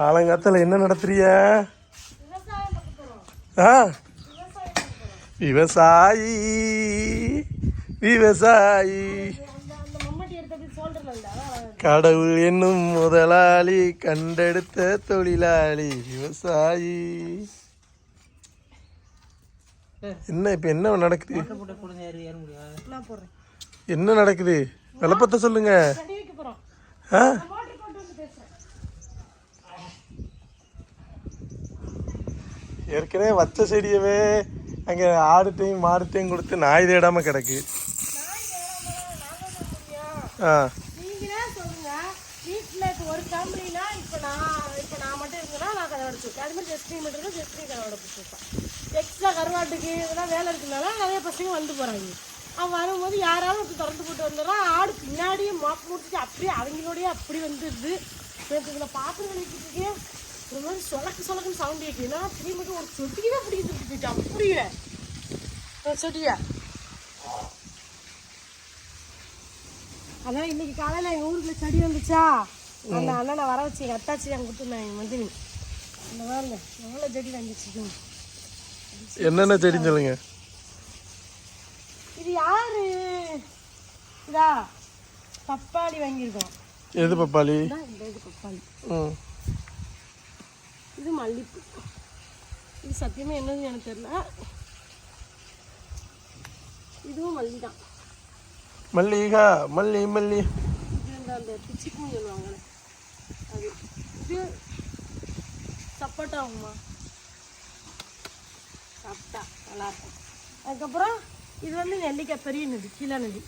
காலங்காத்தில் என்ன நடத்துறிய? ஆ? விவசாயி. விவசாயி. கடவுள் என்னும் முதலாளி கண்டெடுத்த தொழிலாளி விவசாயி. என்ன இப்போ என்ன நடக்குது? என்ன நடக்குது? விளப்பத்தை சொல்லுங்க. ஆ மோட்டர் போட்டு வந்து பேசுறேன் ஏற்கனவே வச்ச செடியவே அங்கே ஆடுட்டையும் மாடுட்டையும் கொடுத்து நாய் தேடாம கிடக்கு. ஆ. எக்ஸ்ட்ரா கருவாட்டுக்கு இதெல்லாம் வேலை இருக்குனால நிறைய பசங்க வந்து போகிறாங்க அவன் வரும்போது யாராவது ஒருத்தர் திறந்து போட்டு வந்துடுறான் ஆடு பின்னாடியே மாப்பு முடிச்சுட்டு அப்படியே அவங்களோடய அப்படி வந்துடுது. எனக்கு இதில் பாத்திரம் கழிக்கிறதுக்கே ஒரு மாதிரி சொலக்கு சொலக்குன்னு சவுண்ட் கேட்குது நான் திரும்பி ஒரு சொட்டிக்கு தான் பிடிக்கிறது போயிட்டு அப்படியே. சொட்டியா அதான் இன்னைக்கு காலையில் எங்கள் ஊருக்குள்ள செடி வந்துச்சா? அந்த அண்ணனை வர வச்சு எங்கள் அத்தாச்சி அங்கே கொடுத்துருந்தாங்க மந்தினி இந்த பாருங்க எவ்வளோ செடி வந்துச்சு என்னென்ன செடின்னு சொல்லுங்க. இது யாரு? இதா பப்பாளி வாங்கியிருக்கோம். எது பப்பாளி? இந்த இது பப்பாளி. ம். இது மல்லிப்பூ. இது சத்தியமாக என்னதுன்னு எனக்கு தெரியல. இதுவும் மல்லி தான் மல்லிகா மல்லி மல்லி. இது இந்த அந்த பிச்சிப்பூன்னு சொல்லுவாங்கல்ல. அது இது சப்போட்டாவுமா சாப்பிட்டா நல்லாயிருக்கும் அதுக்கப்புறம் இது வந்து நெல்லிக்காய் பெரிய நெல்லி கீழே நெல்லி.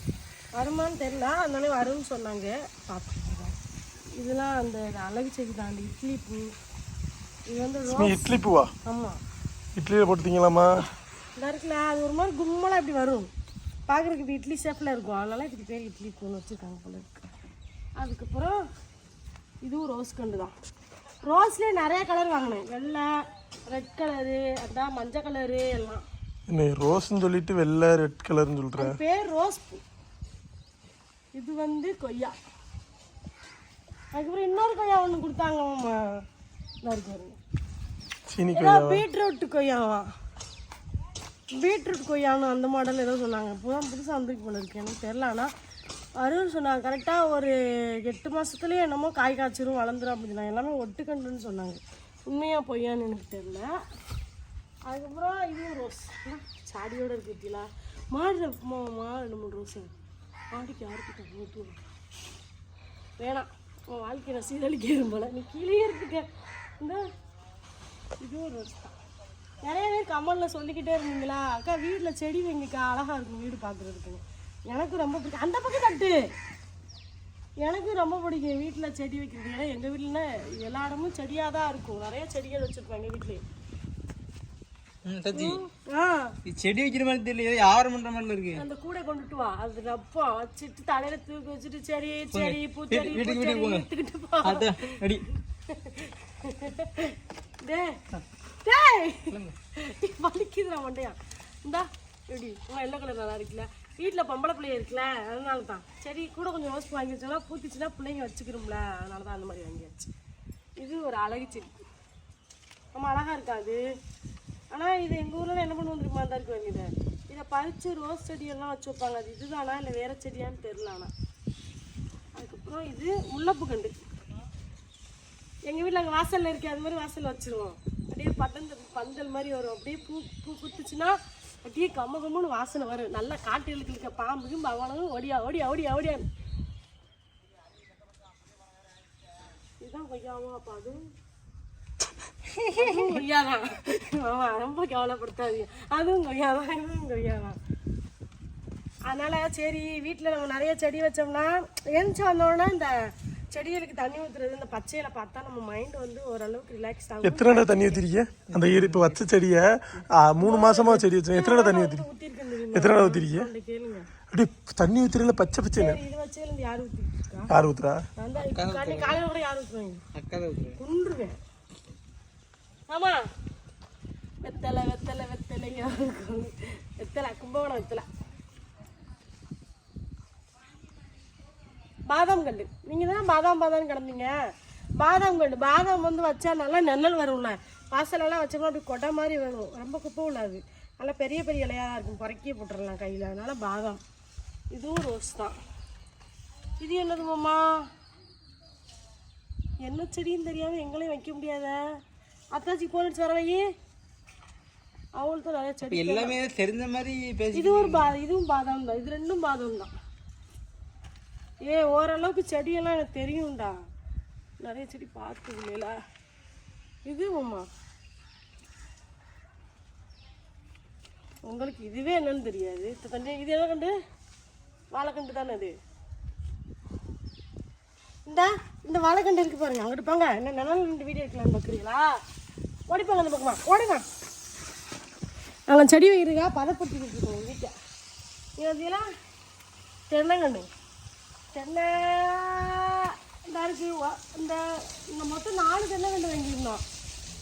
வருமான்னு தெரியல. அதனால வரும்னு சொன்னாங்க. பார்ப்போம் இதெல்லாம் அந்த அழகு செடி தான். அந்த இட்லி பூ. இது வந்து இட்லி பூவா? ஆமாம் இட்லியில் போட்டுத்தீங்களாமா இந்த இருக்குல்ல அது ஒரு மாதிரி கும்மலாக இப்படி வரும். பார்க்குறதுக்கு இது இட்லி ஷேப்பில் இருக்கும். அதனால இதுக்கு பேர் இட்லி பூன்னு வச்சுருக்காங்க போல இருக்கு. அதுக்கப்புறம் இதுவும் ரோஸ் கண்டு தான். ரோஸ்லேயே நிறைய கலர் வாங்கினேன். வெள்ளை ரெட் கலரு அதான் மஞ்சள் கலரு எல்லாம். என்ன ரோஸ்ன்னு சொல்லிட்டு வெள்ளை ரெட் கலர்னு அது பேர் ரோஸ் பூ. இது வந்து கொய்யா. அதுக்கப்புறம் இன்னொரு கொய்யா ஒன்று கொடுத்தாங்க சீனி ஏதோ பீட்ரூட் கொய்யாவா? பீட்ரூட் கொய்யான்னு அந்த மாடல் ஏதோ சொன்னாங்க. இப்போதான் புதுசாக வந்துருக்கு போல இருக்கு. எனக்கு தெரில ஆனால் வரும்னு சொன்னாங்க கரெக்டாக ஒரு எட்டு மாதத்துலேயே என்னமோ காய் காய்ச்சிரும் வளர்ந்துரும் அப்படின்னு எல்லாமே ஒட்டுக்கண்டுன்னு சொன்னாங்க. உண்மையாக பொய்யான்னு எனக்கு தெரில அதுக்கப்புறம் இதுவும் ரோஸ். சாடியோடு இருக்கு பத்தியா மாடு மா ரெண்டு மூணு ரோஸ் மாடிக்கு யாருக்கு ஊற்றுவோம் வேணாம். உன் வாழ்க்கை நான் சீரழிக்கிறேன் போல. நீ கீழே இருந்துக்க இந்த ரோஸ் தான் நிறைய பேர் கமலில் சொல்லிக்கிட்டே இருந்தீங்களா? அக்கா வீட்டில் செடி வைங்கக்கா அழகா இருக்கும் வீடு பார்க்குறதுக்கு எனக்கு ரொம்ப பிடிக்கும். அந்த பக்கம் தட்டு. எனக்கு ரொம்ப பிடிக்கும் வீட்டில் செடி வைக்கிறது. ஏன்னா எங்கள் வீட்டில் எல்லா இடமும் செடியாக தான் இருக்கும். நிறைய செடிகள் வச்சுருப்போம் எங்கள் வீட்லேயே இது செடி வைக்கிற மாதிரி தெரியல வியாபாரம் பண்ற மாதிரி இருக்கு. அந்த கூடை கொண்டுட்டு வா. அது ரப்பா வச்சுட்டு தலையில தூக்கி வச்சுட்டு செடி செடி பூச்செடி வீட்டுக்கு வீட்டுக்கு போங்க. டே டே டேய். டேய் வலிக்குதுடா மண்டையா இந்தா எப்படி உன் எல்லோ கலர் நல்லா இருக்குல்ல. வீட்டில் பொம்பளை பிள்ளைய இருக்குல்ல அதனால தான் சரி கூட கொஞ்சம் ரோஸ் வாங்கி வச்சோம்னா பூத்துச்சுன்னா பிள்ளைங்க வச்சுக்கிறோம்ல அதனால தான் அந்த மாதிரி வாங்கியாச்சு. இது ஒரு அழகு செடி. ரொம்ப அழகாக இருக்காது ஆனால் இது எங்கள் ஊரில் என்ன பண்ணுவோம் தெரியுமா? தான் இருக்கு வேண்டியது இதை பறித்து ரோஸ் செடியெல்லாம் வச்சு வைப்பாங்க. அது இதுதானா இல்லை வேறு செடியான்னு தெரில ஆனால் அதுக்கப்புறம் இது முல்லைப்பு கண்டு. எங்கள் வீட்டில் அங்கே வாசலில் இருக்கு அது மாதிரி வாசலில் வச்சிருவோம். அப்படியே பட்டந்த பந்தல் மாதிரி வரும். அப்படியே பூ பூ குத்துச்சுன்னா அப்படியே கம்ம கம்முன்னு வாசனை வரும். நல்லா காட்டுகளுக்கு இருக்க பாம்புக்கும் பகவானும் ஓடியா ஓடியா ஓடியா ஓடியா. இதுதான் கொய்யாவும் அப்போ அதுவும் கொய்யாதான் ரொம்ப கவலைப்படுத்தாதீங்க. அதுவும் கொய்யாதான் இதுவும் கொய்யாதான் அதனால சரி வீட்டில் நம்ம நிறைய செடி வச்சோம்னா எழுந்துச்சு வந்தோடனே இந்த செடிகளுக்கு தண்ணி ஊற்றுறது இந்த பச்சையில பார்த்தா நம்ம மைண்ட் வந்து ஓரளவுக்கு ரிலாக்ஸ் ஆகும். எத்தனை இடம் தண்ணி ஊத்திருக்கீங்க? அந்த இப்போ வச்ச செடியை மூணு மாசமா செடி வச்சேன் எத்தனை இடம் தண்ணி ஊத்திருக்கீங்க? எத்தனை இடம் ஊத்திருக்கீங்க? அப்படியே தண்ணி ஊத்துறதுல பச்சை பச்சை இது வச்சதுலேருந்து யார் ஊற்றிட்டு இருக்கா யார் ஊத்துறா? நான் காலையில் கூட யார் ஊற்றுவாங்க அக்கா ஊத்துறேன். குன்றுவேன். ஆமா. வெத்தலை வெத்தலை வெத்தலைங்க. வெத்தலை கும்பகோணம் வெத்தலை. பாதாம் கண்டு நீங்கள் தான் பாதாம் பாதாம் கிடந்தீங்க? பாதாம் கண்டு பாதாம் வந்து வச்சா நல்லா நெல்லல் வரும்ல. வாசலெல்லாம் வச்சோம்னா அப்படி கொடை மாதிரி வரும். ரொம்ப குப்பை உள்ளாது. நல்லா பெரிய பெரிய இலையாக இருக்கும். புறக்கி போட்டுடலாம் கையில். அதனால பாதாம். இதுவும் ரோஸ் தான். இது என்னது மாமா? என்ன செடின்னு தெரியாமல் எங்களையும் வைக்க முடியாத? அத்தாச்சி போனிச்சு வர வை. அவங்களுக்கு நிறைய செடி எல்லாமே தெரிஞ்ச மாதிரி இது ஒரு பா இதுவும் பாதாம் தான். இது ரெண்டும் பாதாம் தான். ஏ ஓரளவுக்கு செடியெல்லாம் எனக்கு தெரியும்டா. நிறைய செடி பார்த்து இல்லைல. இது உமா? உங்களுக்கு இதுவே என்னன்னு தெரியாது. இப்போ தண்ணி இது என்ன கண்டு? வாழைக்கண்டு தானே இது. இந்த இந்த வாழைக்கண்டு இருக்கு பாருங்க. அங்கிட்டு போங்க. என்ன நிலம் ரெண்டு வீடியோ எடுக்கலாம்னு பார்க்குறீங்களா? ஓடிப்பாங்க அந்த பக்கமா. ஓடுங்க. நாங்கள் செடி வைக்கிறதுக்கா பதப்படுத்திக்கிட்டு இருக்கோம் வீட்டை இது பார்த்தீங்களா தென்னை இந்த இந்த இந்த மொத்தம் நாலு தென்னங்கன்று வாங்கியிருந்தோம்.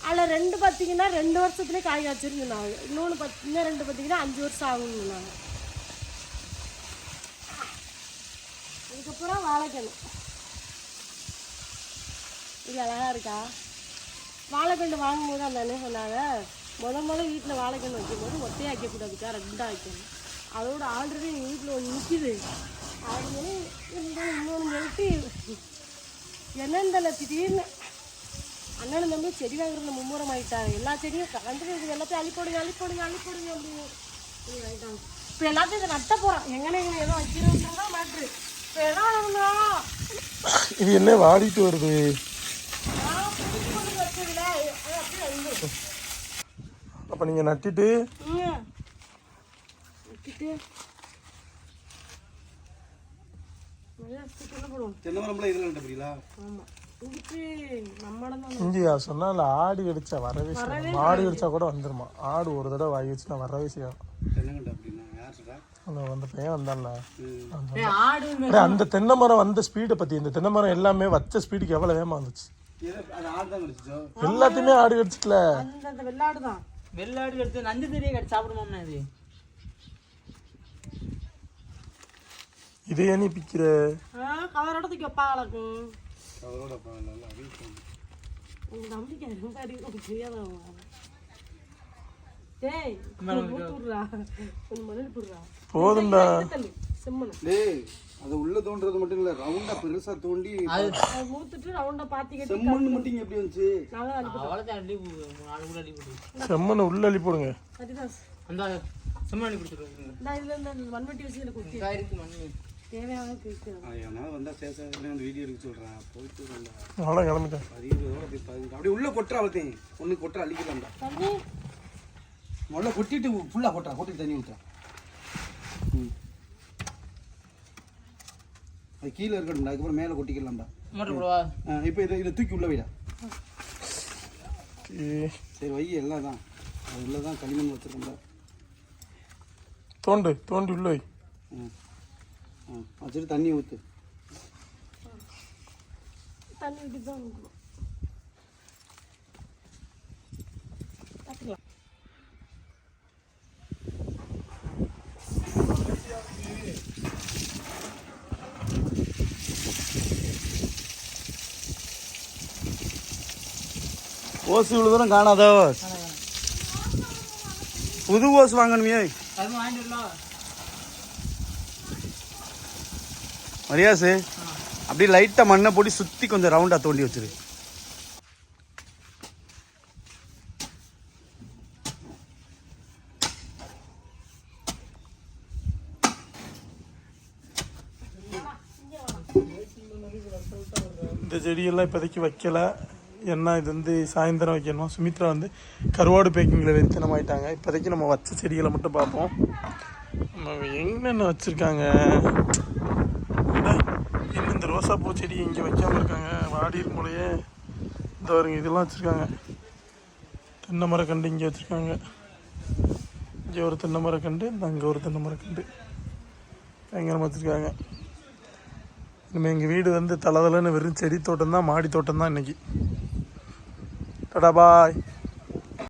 அதில் ரெண்டு பார்த்தீங்கன்னா ரெண்டு வருஷத்துலேயே காய் காய்ச்சிருந்து நாங்கள் இன்னொன்று பத் இன்னும் ரெண்டு பார்த்தீங்கன்னா அஞ்சு வருஷம் ஆகுங்க நாங்கள் இதுக்கப்புறம் வாழைக்கணும் இது அழகா இருக்கா? வாழைக்கண்டு வாங்கும்போது அந்த அண்ணன் சொன்னாங்க முத முத வீட்டில் வாழைக்கன்று வைக்கும்போது ஒத்தையாக வைக்கக்கூடாதுக்கா ரெண்டாக வைக்கணும். அதோட ஆல்ரெடி எங்கள் வீட்டில் ஒன்று நிற்கிது அது இன்னொன்று சொல்லிட்டு என்னன்னு திடீர்னு அண்ணன் தம்பி செடி வாங்குறதுல மும்முரம் ஆயிட்டாங்க எல்லா செடியும் கலந்து எல்லாத்தையும் அள்ளி போடுங்க அள்ளி போடுங்க அள்ளி போடுங்க அப்படின்னு. இது ஆயிட்டாங்க இப்போ எல்லாத்தையும் இதை நட்ட போகிறோம் எங்கே எங்கே ஏதோ வைக்கிறோம்ன்றதா மேட்ரு இப்போ ஆகணும்னா இது என்ன வாடிட்டு வருது? அப்போ நீங்கள் நட்டுட்டு ம். வச்சுட்டு நல்லா வச்சுட்டு என்ன பண்ணுவோம் தென்னை மரம்லாம் இதில் சொன்னால் ஆடு கடிச்சா வரவே செய்யும் மாடு கடிச்சா கூட வந்துருமா? ஆடு ஒரு தடவை வாங்கி வச்சுனா வரவே செய்யும் அந்த பையன் வந்தான்ல. அந்த- ஆடு தென்னை மரம் வந்த ஸ்பீடை பற்றி இந்த தென்னை மரம் எல்லாமே வச்ச ஸ்பீடுக்கு எவ்வளோ வேகமாக வந்துச்சு? ஆடு எல்லாத்தையுமே ஆடு கடிச்சிக்கல. வெள்ளாடு தான் வெள்ளாடு எடுத்து நஞ்சு தெரிய கட்டி சாப்பிடுமாம்னா இது? இதை ஏன் நீ பிக்கிற? கவரோட தூக்கி அப்பா நல்லா வீட்டில் உங்கள் நம்பிக்கை ரொம்ப டேய் கொஞ்சம் மணல் போடுறா போதும்டா. செம்மண். டேய் அது உள்ள தோன்றது மட்டும் இல்ல ரவுண்டா பெருசா தோண்டி அது மூத்துட்டு ரவுண்டா பாத்தி கட்டி செம்மண் மட்டும் எப்படி வந்துச்சு? அள்ளி போ- நாலு கூட செம்மனை உள்ள அள்ளி போடுங்க. சரிதாஸ் அந்த செம்மணி இந்த இதுல இந்த மண்வெட்டி வச்சு இதில் குத்தி இருக்கு மண்ணு அவ்வளோ கிளம்பிட்டேன். அப்படியே உள்ள கொட்டுறா அவத்தையும் ஒண்ணு கொட்டுற அள்ளிக்கலாம்டா தண்ணி முதல்ல கொட்டிட்டு ஃபுல்லா கொட்டுறா. கொட்டிட்டு தண்ணி ஊற்றுறா ம். அது கீழே இருக்கணும்டா அதுக்கப்புறம் மேலே கொட்டிக்கலாம்டா. இப்போ இதை இதை தூக்கி உள்ள வைடா. ஏ, சரி வை எல்லாம் தான். அது உள்ள தான் களிமண் வச்சிருக்கோம்டா. தோண்டு தோண்டி உள்ள வை. ம். வச்சுட்டு தண்ணி ஊற்று தண்ணி ஊற்றி தான் ஊற்றணும் ஓசு இவ்வளோ தூரம் காணாதோ. புது ஓசு வாங்கணுமே. அது வாங்கிட்டு மரியாசு. அப்படியே லைட்டாக மண்ணை போட்டு சுற்றி கொஞ்சம் ரவுண்டாக தோண்டி வச்சிரு. இந்த செடியெல்லாம் இப்போதைக்கு வைக்கல. என்ன இது வந்து சாயந்தரம் வைக்கணுமா? சுமித்ரா வந்து கருவாடு பேக்கிங்கில் வெறித்தனமாயிட்டாங்க. இப்போதைக்கு நம்ம வச்ச செடிகளை மட்டும் பார்ப்போம். நம்ம என்னென்ன வச்சுருக்காங்க? ரோசா பூச்செடி செடி இங்கே வைக்காமல் இருக்காங்க வாடி மூலையே இந்த வருங்க இதெல்லாம் வச்சுருக்காங்க. தென்னை மரக்கண்டு இங்கே வச்சுருக்காங்க. இங்கே ஒரு தென்னை மரக்கண்டு இந்த அங்கே ஒரு தென்னை மரக்கண்டு பயங்கரமாக வச்சுருக்காங்க. இனிமேல் எங்கள் வீடு வந்து தலை தலைன்னு வெறும் செடி தோட்டம் தான் மாடி தோட்டம் தான் இன்றைக்கி டடா பாய்.